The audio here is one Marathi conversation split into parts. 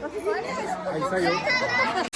我是河南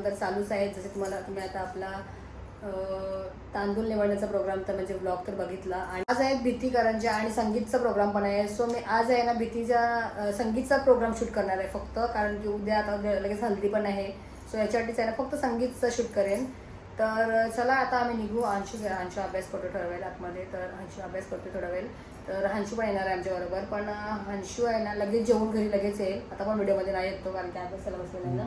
प्रोग्राम तर चालूच आहेत. जसे तुम्हाला तुम्ही आता आपला तांदूळ निवडण्याचा प्रोग्राम तर म्हणजे ब्लॉग तर बघितला. आणि आज आहे भीती करंजा आणि संगीतचा प्रोग्राम पण आहे. सो मी आज आहे ना भीतीचा संगीतचा प्रोग्राम शूट करणार आहे फक्त. कारण की उद्या आता उद्या लगेच हल्दी पण आहे. सो याच्यासाठीच आहे ना फक्त संगीतचं शूट करेन. तर चला आता आम्ही निघू. अंशू अंशू अभ्यास करतो ठरवेल आतमध्ये. तर अंशू अभ्यास करतो ठरवेल. तर हंशू पण येणार आहे आमच्याबरोबर पण हंशू आहे ना लगेच जेवून घरी लगेच येईल. आता पण व्हिडिओमध्ये नाही येतो कारण की अभ्यासाला बसलेला आहे ना.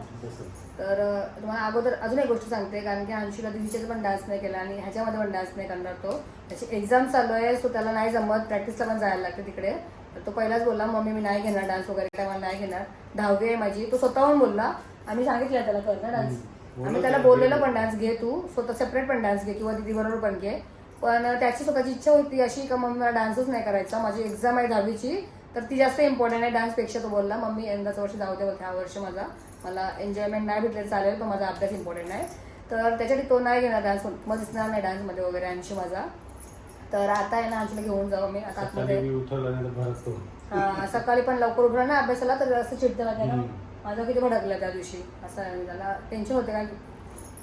तर तुम्हाला अगोदर अजून एक गोष्ट सांगते कारण की अंशूला दिदीच्यात पण डान्स नाही केला आणि ह्याच्यामध्ये पण डान्स नाही करणार तो. त्याची एक्झाम चालू आहे सो त्याला नाही जमत. प्रॅक्टिसला पण जायला लागते तिकडे. तर तो पहिलाच बोलला मम्मी मी नाही घेणार डान्स वगैरे काय मला नाही घेणार. दहावी आहे माझी. तो स्वतःहून बोलला. आम्ही सांगितलं त्याला कर ना डान्स आम्ही त्याला बोललेलं पण डान्स घे तू. स्वतः सेपरेट पण डान्स घे किंवा दिदी बरोबर पण घे. पण त्याची स्वतःची इच्छा होती अशी का मम्मी मला डान्सच नाही करायचा माझी एक्झाम आहे दहावीची तर ती जास्त इम्पॉर्टंट आहे डान्सपेक्षा तो बोलला मम्मी यंदाचं वर्ष जाऊ दे बोलते हा वर्ष माझा मला एन्जॉयमेंट नाही भेटले चालेल पण माझा अभ्यास इम्पॉर्टंट आहे. तर त्याच्यासाठी तो नाही घेणार डान्स मग दिसणार नाही डान्समध्ये वगैरे अंशी माझा. तर आता आहे ना अंशूला घेऊन जाऊ मी आता आतमध्ये हा, सकाळी पण लवकर उठला ना अभ्यासाला तर असं चिडतं ना त्याला. माझं किती भडकलं त्या दिवशी असं त्याला टेन्शन होते कारण की?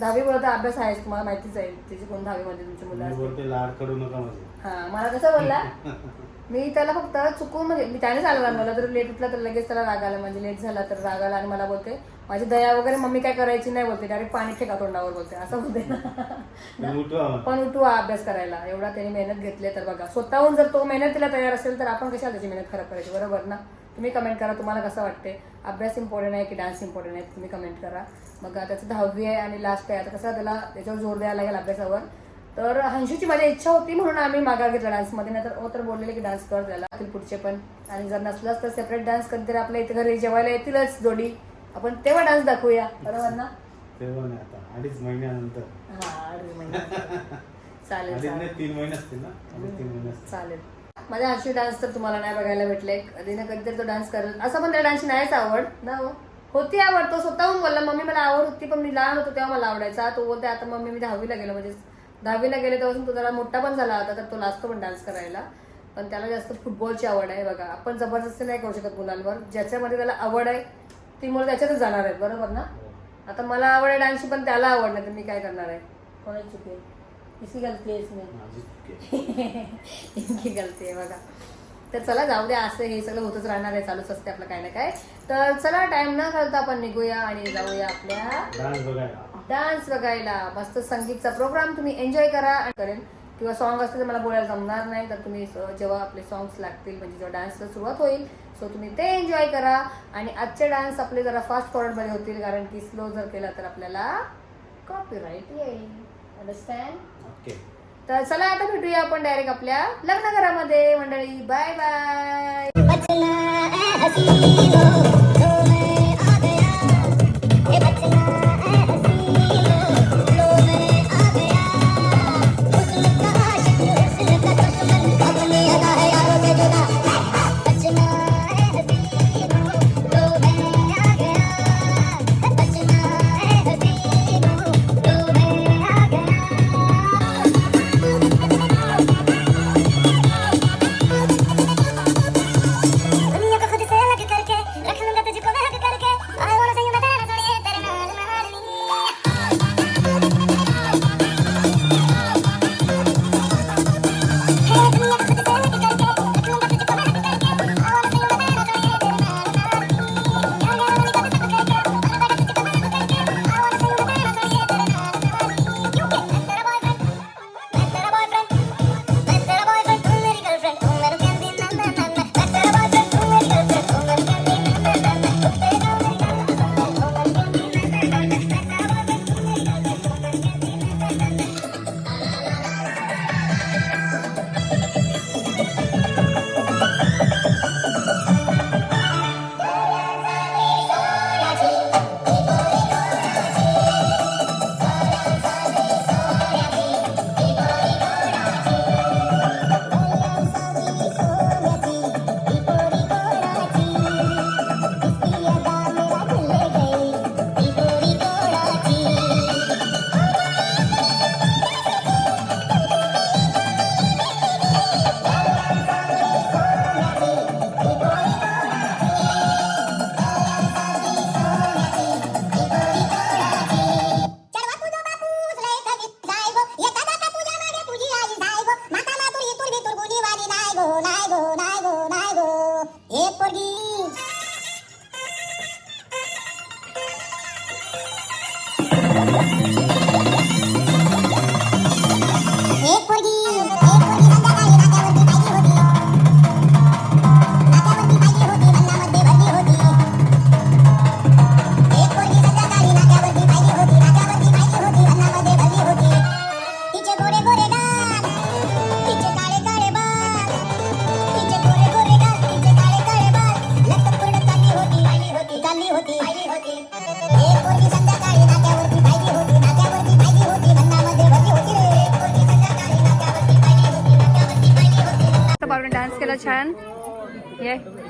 दहावी तर अभ्यास आहेच तुम्हाला माहितीच आहे तिची कोण दहावीमध्ये तुमची मुलं मी असतील. बोलते लाड करू नका माझे. हा मला कसं बोलला मी त्याला फक्त चुकून म्हणजे मी त्यानेच आला मला तर लेट उठला तर लगेच त्याला राग आला म्हणजे लेट झाला तर राग आला आणि मला बोलते माझी दया वगैरे मम्मी काय करायची नाही बोलते डायरेक्ट पाणी फेका तोंडावर बोलते असं बोलते ना. पण उठवा मला. पण उठू हा अभ्यास करायला एवढा त्याने मेहनत घेतली तर बघा स्वतःहून जर तो मेहनतीला तयार असेल तर आपण कशाला त्याची मेहनत खराब करायची बरोबर ना? तुम्ही कमेंट करा तुम्हाला कसं वाटते अभ्यास इम्पॉर्टंट आहे की डान्स इम्पॉर्टंट आहे? तुम्ही कमेंट करा. मग त्याचं दहावी आहे आणि लास्ट आहे. आता कसं त्याला त्याच्यावर जोर द्यायला लागेल अभ्यासावर. तर हंशूची माझी इच्छा होती म्हणून आम्ही माघार घेतला डान्समध्ये नाही तर तर बोललेले की डान्स कर त्याला. पुढचे पण. आणि जर नसलंच तर सेपरेट डान्स कधीतरी आपल्या इथे घरी जेवायला येतीलच जोडी. आपण तेव्हा डान्स दाखवूया. बरोबर ना? तेव्हा नाही आता. अडीच महिन्यानंतर. हा. चालेल अडीच चालेल. नाही तीन महिने असतील ना? तीन महिने चालेल. माझ्या हर्षी डान्स तर तुम्हाला नाही बघायला भेटले. कधी ना कधीतरी तो डान्स करेल. असं पण त्या डान्सची नाहीच आवड. ना हो? होती आवड तो स्वतःहून बोलला मम्मी मला आवड होती पण मी लहान होतो तेव्हा मला आवडायचा. तो बोलते आता मम्मी मी दहावीला गेलो. म्हणजे दहावीला गेले तेव्हापासून तो जरा मोठा पण झाला होता तर तो लाजतो पण डान्स करायला. पण त्याला जास्त फुटबॉलची आवड आहे बघा. आपण जबरदस्ती नाही करू शकत मुलांवर. ज्याच्यामध्ये त्याला आवड आहे ती मुलं त्याच्यातच जाणार आहेत. बरोबर ना? आता मला आवड आहे डान्सची पण त्याला आवड नाही तर मी काय करणार आहे? कोणाची? चुकी किसी गलती आहे इसमें. इनकी गलती आहे बघा। तर चला जाऊ द्या असं हे सगळं होतच राहणार आहे चालूच असते आपलं काय ना काय. तर चला टाइम न घालता आपण निघूया आणि जाऊया आपल्या डान्स बघायला. मस्त संगीतचा प्रोग्राम तुम्ही एन्जॉय करा आणि करेन. किंवा सॉन्ग असते तर मला बोलायला जमणार नाही. तर तुम्ही जेव्हा आपले सॉंग्स लागतील म्हणजे जेव्हा डान्सला सुरुवात होईल सो तुम्ही ते एन्जॉय करा. आणि आजचे डान्स आपले जरा फास्ट फॉरवर्डमध्ये होतील कारण की स्लो जर केला तर आपल्याला कॉपीराईट येईल. Understand okay. तर चला आता भेटूया आपण डायरेक्ट आपल्या लग्न घरामध्ये मंडळी बाय बाय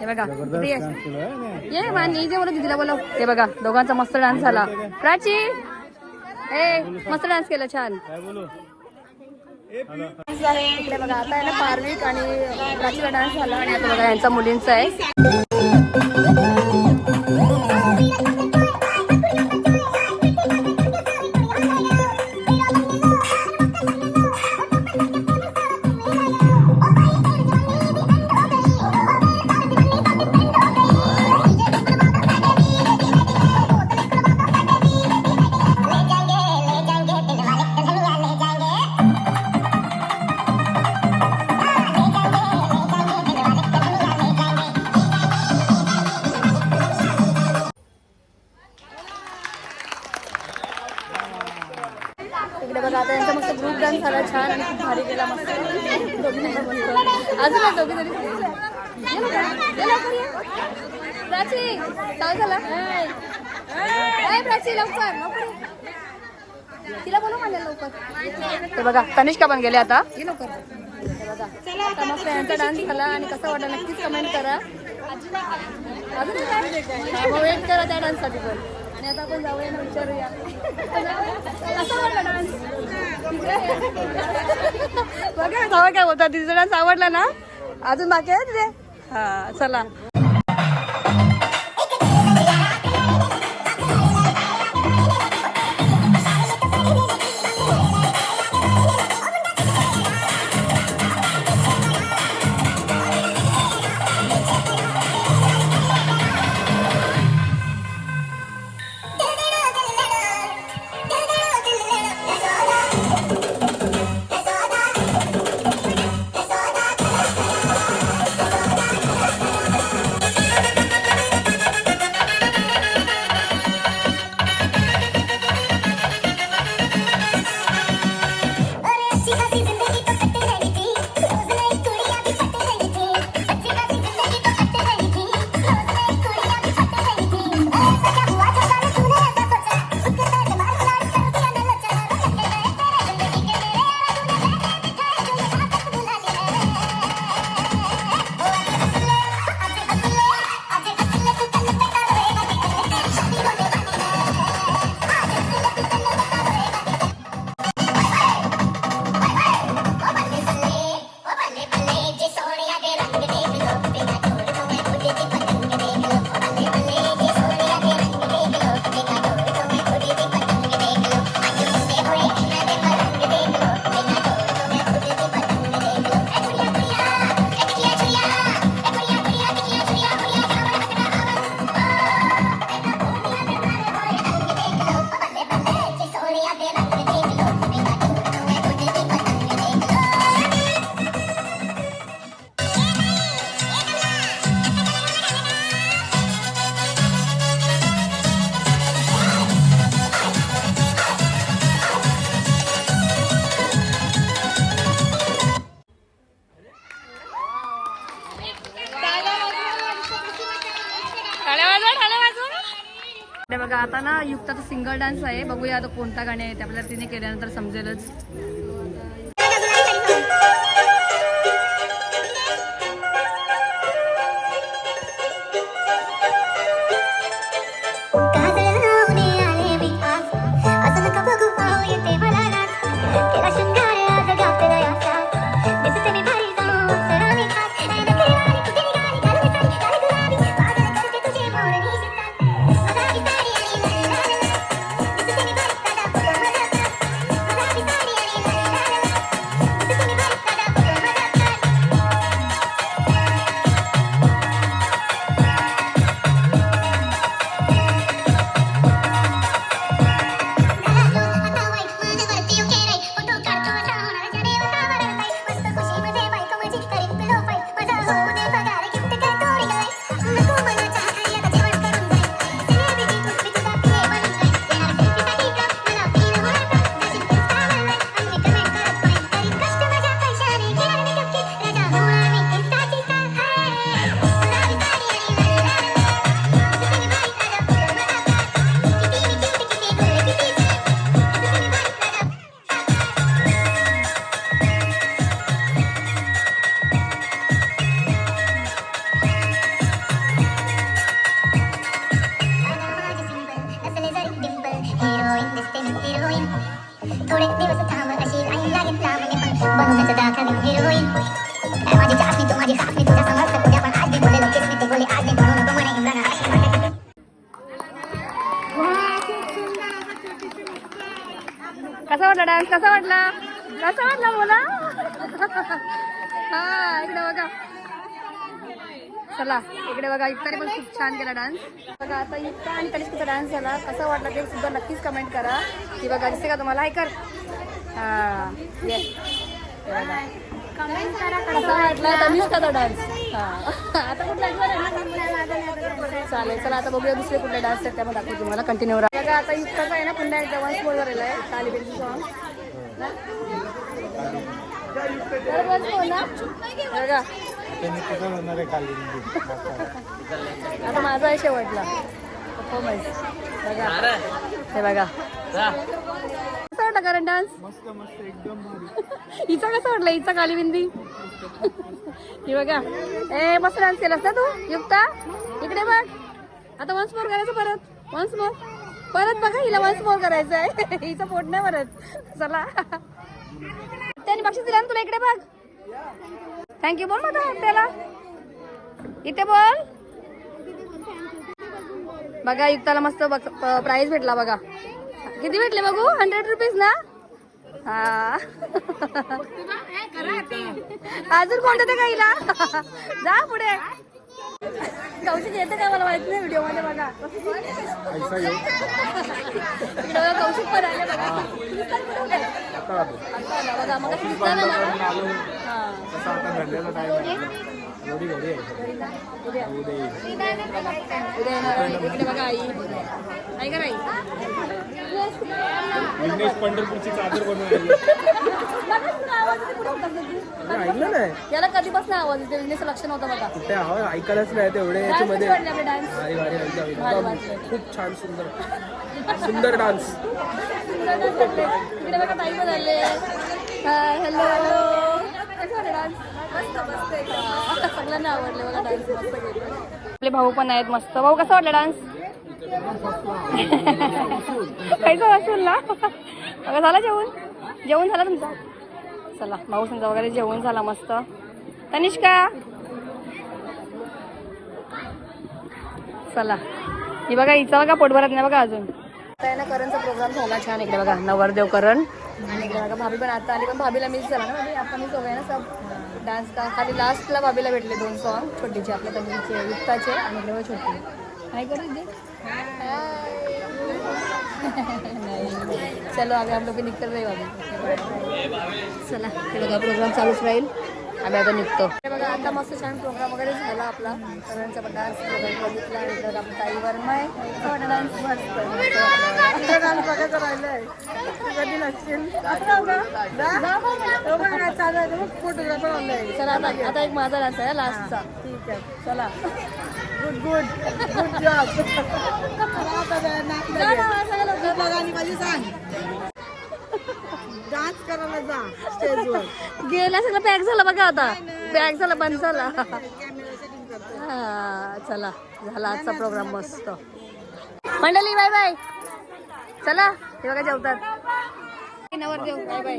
हे बघा ये मानी जे बोलत तिला बोलव. हे बघा दोघांचा मस्त डान्स झाला. प्राची! ए मस्त डान्स केला छान. इकडे बघा आता पार्विक आणि प्राचीला डान्स झाला. आणि आता बघा यांचा मुलींचा आहे. छान आणि खूप भारी गेला अजून दोघी प्राची काय झालं प्राची लवकर लवकर तिला बोलू लवकर बघा कनिष्का पण गेले आता ये लवकर डान्स झाला आणि कसं वाटलं नक्कीच कमेंट करा अजून वेट करा त्या डान्ससाठी पण आणि आता आपण जाऊया बघा जावं काय होता तिचा डान्स आवडला ना? अजून बाकी आहे तिथे? हा चला. बघा आता ना युक्ताचा सिंगल डान्स आहे. बघूया आता कोणता गाणी आहे. ते आपल्याला तिने केल्यानंतर समजेलच. कसा वाटला? कसा वाटला बोला? हा इकडे बघा. चला इकडे बघा युक्ताने पण खूप छान केला डान्स बघा आता युक्ता आणि तनिष्काचा डान्स झाला. कसा वाटला ते सुद्धा नक्कीच कमेंट करा. की बघा दिसते का तुम्हाला? हाय कर. हा येस कसा वाटला? तनिष्काचा डान्स हा. आता कुठला चालेल चला आता बघूया दुसरे कुठले डान्स आहेत त्यामध्ये दाखवू तुम्हाला. कंटिन्यू राहा. बघा आता युक्ताचा आहे ना पुन्हा एकदा वन्स मोड वरेला आहे. तालिबेचं सॉंग आता माझा आहे शेवटला. परफॉर्मन्स हो, बघा. हे बघा. कसा वाटला कारण डान्स मस्त मस्त एकदम हिचा कसा वाटला? हिचा काली बिंदी ही बघा. ए मस्त डान्स केलास ना तू युक्ता? इकडे बघ. आता वन्स मोर करायचं परत. वन्स मोर परत बघा हिला वन्स मोर करायचं आहे हिचं पोट नाही परत चला. त्याने बक्षीस दिला ना तुला इकडे बघ. थँक्यू बोल मग त्याला इथे बोल. बघा युक्ताला मस्त प्राइस भेटला बघा. किती भेटले बघू? हंड्रेड रुपीज ना? हा. अजून कोणतं ते गाईला जा पुढे. कौशिक येतं काय मला माहीत नाही व्हिडिओमध्ये बघा. इकडे कौशिक पण आले बघा? आता बघा मग दिसला ना मला हा. एवढी घडी आहे उद्या उद्या येईल. उद्या येणार आहे इकडे बघा आई आई का आई विघ्नेश पंढरपूरची चादर बनवून ऐकलं नाही याला कधीपासून आवाज येते विघ्नेश लक्ष नव्हतं बघा. ते आवाज? ऐकायलाच नाही तेवढे भारी भारी वाटले. खूप छान सुंदर. सुंदर डान्स बघा ताई आले हॅलो सगळ्यांना आवडले डान्स मस्त केले आपले भाऊ पण आहेत मस्त. भाऊ कसा वाटला डान्स? खायचं वाचून ना बघा जेवण? जेवण झालं तुमचं? चला भाऊ समजा वगैरे जेवण झाला मस्त. तनिष्का? चला. ही बघा हिचा बघा पोटभरात नाही बघा अजून. ना करणचा प्रोग्राम झाला छान इकडे बघा नवरदेव करण आणि इकडे बघा भाभी पण आता आली पण भाभीला मिस झाला ना म्हणजे आपण मिस आहे ना सब डान्स का खाली लास्टला भाभीला भेटले दोन सॉन्ग छोटीचे आपल्या तमिळचे युक्ताचे आणि इकडे बघा छोटी. काय करू दे नाही. चलो आम्ही आप लोग निघत निकल भाभी. चला हे बघा प्रोग्राम चालूच राहील. आम्ही आता निघतो. आता मस्त छान प्रोग्राम वगैरे झाला आपला. करणचा पण डान्स वगैरे बघितला आणि इकडं आपली ताई वर्मा आहे थोडा डान्स मस्त डान्स बघायचं राहिलंय. कधी नसतील चला आता आता एक माझा डान्स आहे लास्टचा ठीक आहे. चला. Good good good job dance करायला जा स्टेजवर गेला सगळं पॅक झाला बघा आता. पॅक झाला बंद झाला. कॅमेरा सेटिंग करतो. हा, चला झाला आजचा प्रोग्राम मस्त. मंडळी बाय बाय. चला हे बघा जेवतात. Bye bye.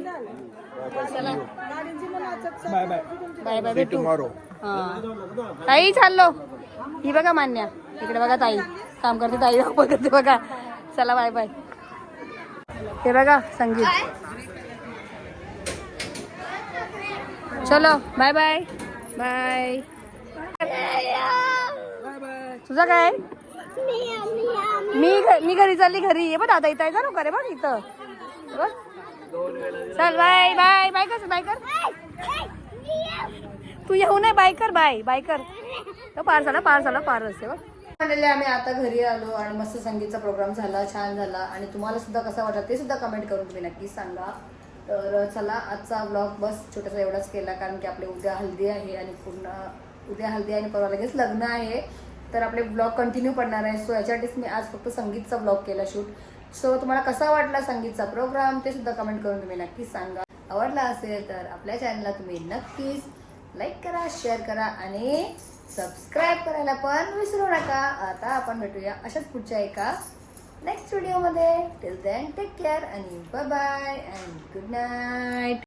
चला. Bye bye. बाय बाय भेटू. टुमॉरो हा. ताई चाललो. ही बघा मान्या. इकडे बघा ताई. काम करते ताई करते बघा. चला बाय बाय. हे बघा संगीत. चलो बाय बाय बाय तुझं काय? मी घ- मी घरी चालली घरी. ये बघ दादा इथं आहे नको रे बघ इथं. बघ. चल बाय बाय बाय कर बाय कर. तू येऊ नये बाय कर बाय बाय कर. तो पार झाला पार झाला पार असते बघ. म्हणलेले आम्ही आता घरी आलो आणि मस्त संगीतचा प्रोग्राम झाला छान झाला. आणि तुम्हाला सुद्धा कसा वाटला ते सुद्धा कमेंट करून तुम्ही नक्कीच सांगा. तर चला आजचा ब्लॉग बस छोटासा एवढाच केला कारण की आपले उद्या हल्दी आहे आणि पूर्ण उद्या हल्दी आणि परवा लगेच लग्न आहे. तर आपले ब्लॉग कंटिन्यू पडणार आहे. सो याच्यासाठीच मी आज फक्त संगीतचा ब्लॉग केला शूट सो तुम्हाला कसा वाटला संगीतचा प्रोग्राम ते सुद्धा कमेंट करून तुम्ही नक्कीच सांगा. आवडला असेल तर आपल्या चॅनलला तुम्ही नक्कीच लाईक करा शेअर करा आणि सबस्क्राईब करायला पण विसरू नका. आता आपण भेटूया अशाच पुढच्या एका नेक्स्ट व्हिडिओमध्ये टिल देन टेक केअर आणि bye bye and good night